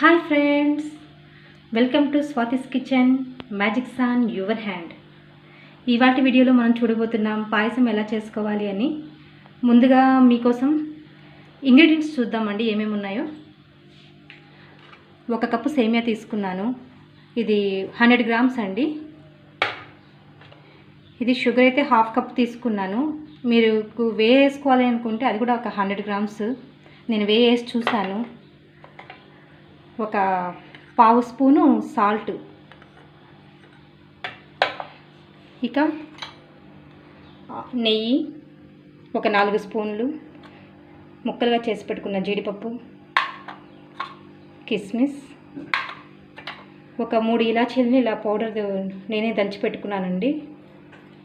Hi friends welcome to Swathi's kitchen magic San your hand ఇవాటి వీడియోలో మనం చూడబోతున్నాం పాయసం ఎలా చేసుకోవాలి అని. ముందుగా మీకోసం ఇంగ్రీడియంట్స్ చూద్దామండి ఏమేమి ఉన్నాయో. ఒక కప్పు సేమియా తీసుకున్నాను. ఇది హండ్రెడ్ గ్రామ్స్ అండి. ఇది షుగర్ అయితే హాఫ్ కప్ తీసుకున్నాను. మీరు వే వేసుకోవాలి అనుకుంటే అది కూడా ఒక హండ్రెడ్ గ్రామ్స్ నేను వే వేసి చూశాను. ఒక పావు స్పూను సాల్ట్. ఇక నెయ్యి ఒక నాలుగు స్పూన్లు. ముక్కలుగా చేసి పెట్టుకున్న జీడిపప్పు. కిస్మిస్. ఒక మూడు ఇలాచీలని ఇలా పౌడర్ నేనే దంచి పెట్టుకున్నానండి.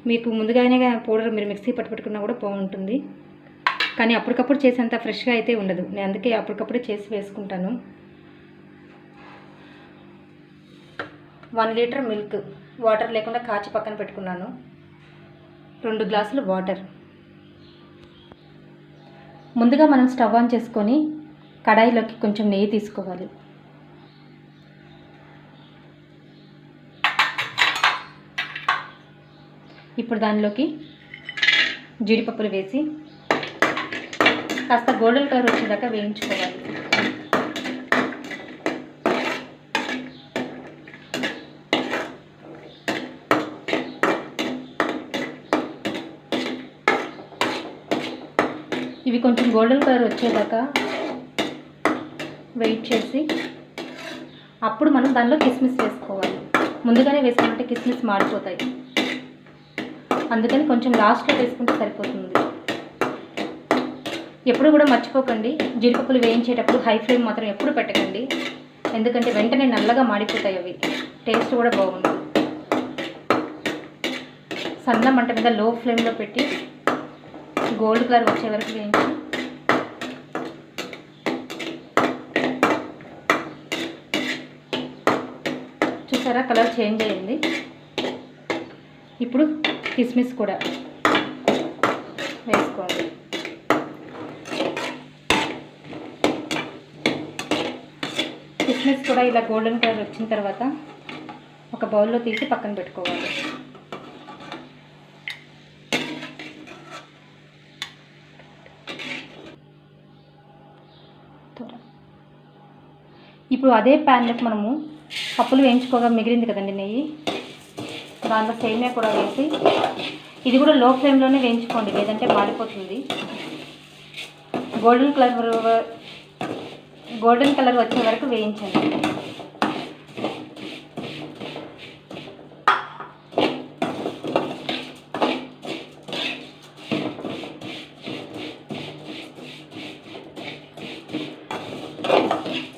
మీకు ముందుగానే పౌడర్ మీరు మిక్సీ పట్టు పెట్టుకున్నా కూడా బాగుంటుంది. కానీ అప్పటికప్పుడు చేసేంత ఫ్రెష్గా అయితే ఉండదు. నేను అందుకే అప్పటికప్పుడే చేసి వేసుకుంటాను. వన్ లీటర్ మిల్క్ వాటర్ లేకుండా కాచి పక్కన పెట్టుకున్నాను. రెండు గ్లాసులు వాటర్. ముందుగా మనం స్టవ్ ఆన్ చేసుకొని కడాయిలోకి కొంచెం నెయ్యి తీసుకోవాలి. ఇప్పుడు దానిలోకి జీడిపప్పులు వేసి కాస్త గోల్డెన్ కలర్ వచ్చేదాకా వేయించుకోవాలి. ఇవి కొంచెం గోల్డెన్ కలర్ వచ్చేదాకా వెయిట్ చేసి అప్పుడు మనం దానిలో కిస్మిస్ వేసుకోవాలి. ముందుగానే వేసుకుంటే కిస్మిస్ మాడిపోతాయి అందుకని కొంచెం లాస్ట్లో వేసుకుంటే సరిపోతుంది. ఎప్పుడు కూడా మర్చిపోకండి. జీడిపప్పులు వేయించేటప్పుడు హై ఫ్లేమ్ మాత్రం ఎప్పుడు పెట్టకండి. ఎందుకంటే వెంటనే నల్లగా మాడిపోతాయి అవి. టేస్ట్ కూడా బాగుంది సన్న మంట మీద లో ఫ్లేమ్లో పెట్టి గోల్డ్ కలర్ వచ్చే వరకు వేయించి. చూసారా కలర్ చేంజ్ అయింది. ఇప్పుడు కిస్మిస్ కూడా వేసుకోవాలి. కిస్మిస్ కూడా ఇలా గోల్డెన్ కలర్ వచ్చిన తర్వాత ఒక బౌల్లో తీసి పక్కన పెట్టుకోవాలి. ఇప్పుడు అదే ప్యాన్లోకి మనము పప్పులు వేయించుకోగా మిగిలింది కదండి నెయ్యి దాంట్లో సేమియా కూడా వేసి ఇది కూడా లో ఫ్లేమ్లోనే వేయించుకోండి లేదంటే మాడిపోతుంది గోల్డెన్ కలర్ గోల్డెన్ కలర్ వచ్చే వరకు వేయించండి Thank you.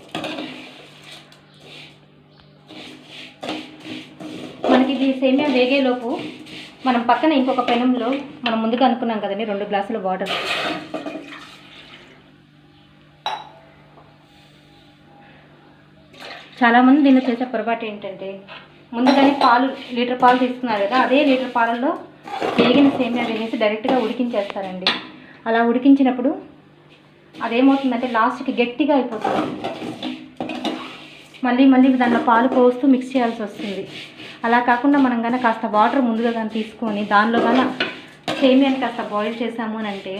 సేమియా వేగేలోపు మనం పక్కన ఇంకొక పెనంలో మనం ముందుగా అనుకున్నాం కదండి రెండు గ్లాసుల వాటర్. చాలామంది దీనిలో చేసే పొరపాటు ఏంటంటే ముందుగానే పాలు లీటర్ పాలు తీసుకున్నారు కదా అదే లీటర్ పాలలో వేగిన సేమియా వేసేసి డైరెక్ట్గా ఉడికించేస్తారండి. అలా ఉడికించినప్పుడు అదేమవుతుందంటే లాస్ట్కి గట్టిగా అయిపోతుంది. మళ్ళీ మళ్ళీ దాంట్లో పాలు పోస్తూ మిక్స్ చేయాల్సి వస్తుంది. అలా కాకుండా మనం కనుక కాస్త వాటర్ ముందుగా కానీ తీసుకొని దానిలో కానీ సేమియాని కాస్త బాయిల్ చేసాము అని అంటే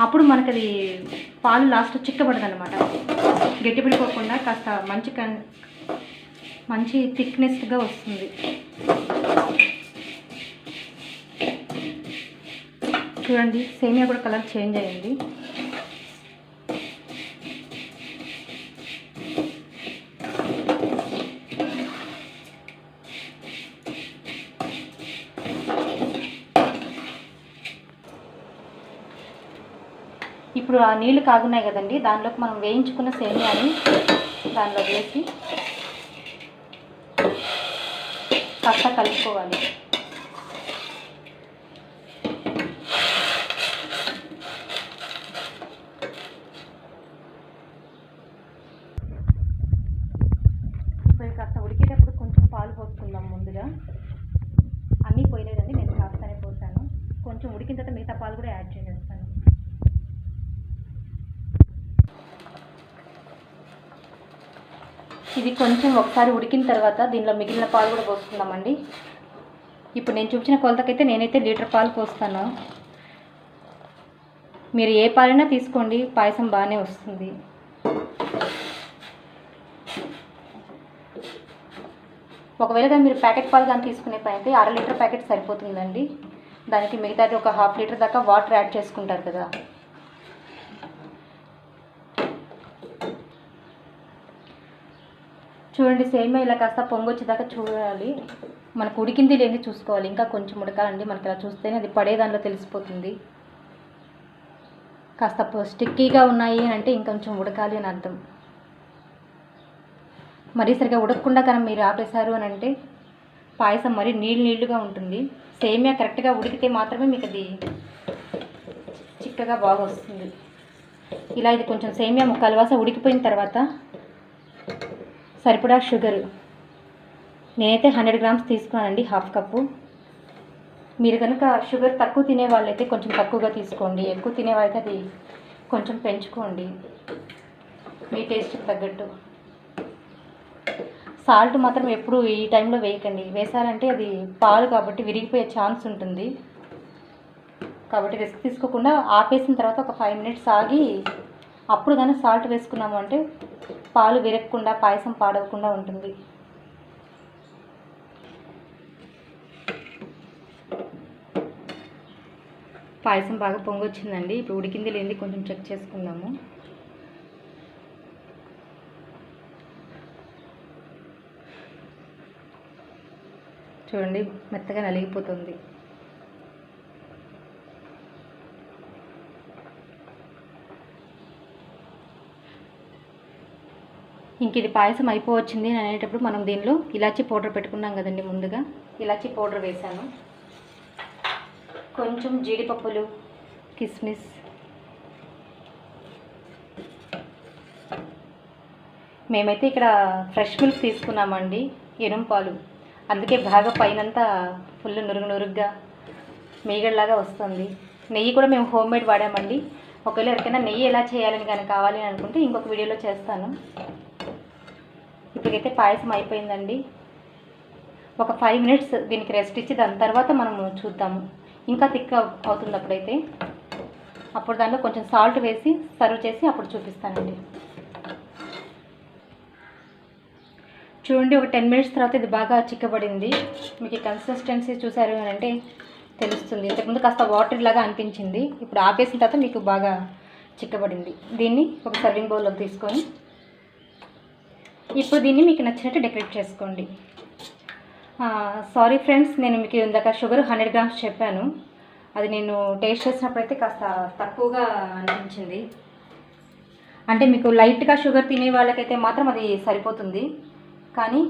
అప్పుడు మనకు అది పాలు లాస్ట్ చిక్కబడదు అనమాట గట్టిపడిపోకుండా కాస్త మంచి కన్ మంచి థిక్నెస్గా వస్తుంది. చూడండి సేమియా కూడా కలర్ చేంజ్ అయ్యింది ఇప్పుడు ఆ నీళ్ళు కాగున్నాయి కదండి దానిలోకి మనం వేయించుకున్న సేమియాని దానిలో వేసి కాస్త కలుపుకోవాలి ఇప్పుడు కాస్త ఉడికేటప్పుడు కొంచెం పాలు పోసుకుందాం ముందుగా అన్నీ పోయలేదండి నేను కాస్తనే పోసాను కొంచెం ఉడికిన తర్వాత మిగతా పాలు కూడా యాడ్ చేసేస్తాను ఇది కొంచెం ఒకసారి ఉడికిన తర్వాత దీనిలో మిగిలిన పాలు కూడా పోసుకుందామండి. ఇప్పుడు నేను చూపించిన కొలతకైతే నేనైతే లీటర్ పాలు పోస్తాను. మీరు ఏ పాలైనా తీసుకోండి పాయసం బాగానే వస్తుంది. ఒకవేళ మీరు ప్యాకెట్ పాలు కానీ తీసుకునే పని అయితే అర లీటర్ ప్యాకెట్ సరిపోతుందండి. దానికి మిగతాది ఒక హాఫ్ లీటర్ దాకా వాటర్ యాడ్ చేసుకుంటారు కదా. చూడండి సేమ్ ఇలా కాస్త పొంగొచ్చేదాకా చూడాలి. మనకు ఉడికింది లేని చూసుకోవాలి. ఇంకా కొంచెం ఉడకాలండి. మనకి ఇలా చూస్తేనే అది పడే దానిలో తెలిసిపోతుంది. కాస్త స్టిక్కీగా ఉన్నాయి అని అంటే ఇంకొంచెం ఉడకాలి అని అర్థం. మరీ సరిగా ఉడకకుండా కానీ మీరు ఆపేశారు అని అంటే పాయసం మరీ నీళ్ళు నీళ్ళుగా ఉంటుంది. సేమియా కరెక్ట్గా ఉడికితే మాత్రమే మీకు అది చిక్కగా బాగా వస్తుంది ఇలా ఇది కొంచెం సేమియా ముక్కలవాస ఉడికిపోయిన తర్వాత సరిపడా షుగర్. నేనైతే హండ్రెడ్ గ్రామ్స్ తీసుకున్నానండి హాఫ్ కప్పు. మీరు కనుక షుగర్ తక్కువ తినే వాళ్ళైతే కొంచెం తక్కువగా తీసుకోండి. ఎక్కువ తినే వాళ్ళైతే అది కొంచెం పెంచుకోండి. మీ టేస్ట్కి తగ్గట్టు. సాల్ట్ మాత్రం ఎప్పుడు ఈ టైంలో వేయకండి. వేసారంటే అది పాలు కాబట్టి విరిగిపోయే ఛాన్స్ ఉంటుంది. కాబట్టి రిస్క్ తీసుకోకుండా ఆపేసిన తర్వాత ఒక ఫైవ్ మినిట్స్ ఆగి అప్పుడు కానీ సాల్ట్ వేసుకున్నాము అంటే పాలు విరగకుండా పాయసం పాడవకుండా ఉంటుంది. పాయసం బాగా పొంగొచ్చిందండి. ఇప్పుడు ఉడికింది లేనిది కొంచెం చెక్ చేసుకుందాము. చూడండి మెత్తగా నలిగిపోతుంది. ఇంక ఇది పాయసం అయిపోవచ్చింది అని అనేటప్పుడు మనం దీనిలో ఇలాచీ పౌడర్ పెట్టుకున్నాం కదండి ముందుగా. ఇలాచీ పౌడర్ వేసాను. కొంచెం జీడిపప్పులు కిస్మిస్ మేమైతే ఇక్కడ ఫ్రెష్ మిల్క్ తీసుకున్నామండి ఎరుం పాలు. అందుకే బాగా పైనంతా ఫుల్ నురుగు నురుగ్గా మేగడ్లాగా వస్తుంది. నెయ్యి కూడా మేము హోమ్ మేడ్ వాడామండి. ఒకవేళ ఎవరికైనా నెయ్యి ఎలా చేయాలని కానీ కావాలి అని అనుకుంటే ఇంకొక వీడియోలో చేస్తాను. ఇప్పటికైతే పాయసం అయిపోయిందండి. ఒక ఫైవ్ మినిట్స్ దీనికి రెస్ట్ ఇచ్చి దాని తర్వాత మనము చూద్దాము. ఇంకా థిక్ అవుతుంది అప్పుడైతే. అప్పుడు దాంట్లో కొంచెం సాల్ట్ వేసి సర్వ్ చేసి అప్పుడు చూపిస్తానండి. చూడండి ఒక టెన్ మినిట్స్ తర్వాత ఇది బాగా చిక్కబడింది. మీకు కన్సిస్టెన్సీ చూసారు అని అంటే తెలుస్తుంది. ఇంతకుముందు కాస్త వాటర్ లాగా అనిపించింది. ఇప్పుడు ఆపేసిన తర్వాత మీకు బాగా చిక్కబడింది. దీన్ని ఒక సర్వింగ్ బౌల్లో తీసుకొని ఇప్పుడు దీన్ని మీకు నచ్చినట్టు డెకరేట్ చేసుకోండి. సారీ ఫ్రెండ్స్ నేను మీకు ఇందాక షుగర్ హండ్రెడ్ గ్రామ్స్ చెప్పాను. అది నేను టేస్ట్ చేసినప్పుడైతే కాస్త తక్కువగా అనిపించింది. అంటే మీకు లైట్గా షుగర్ తినే వాళ్ళకైతే మాత్రం అది సరిపోతుంది. కానీ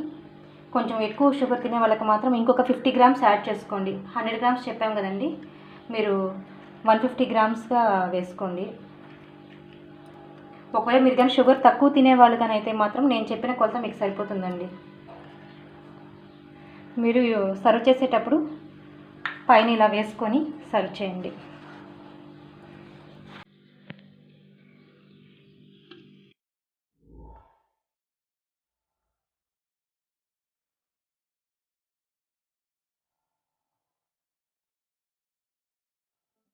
కొంచెం ఎక్కువ షుగర్ తినే వాళ్ళకి మాత్రం ఇంకొక ఫిఫ్టీ గ్రామ్స్ యాడ్ చేసుకోండి. హండ్రెడ్ గ్రామ్స్ చెప్పాం కదండి. మీరు వన్ ఫిఫ్టీ గ్రామ్స్గా వేసుకోండి. ఒకవేళ మీరు కానీ షుగర్ తక్కువ తినేవాళ్ళు కానీ అయితే మాత్రం నేను చెప్పిన కొలత మీకు సరిపోతుందండి. మీరు సర్వ్ చేసేటప్పుడు పైన ఇలా వేసుకొని సర్వ్ చేయండి.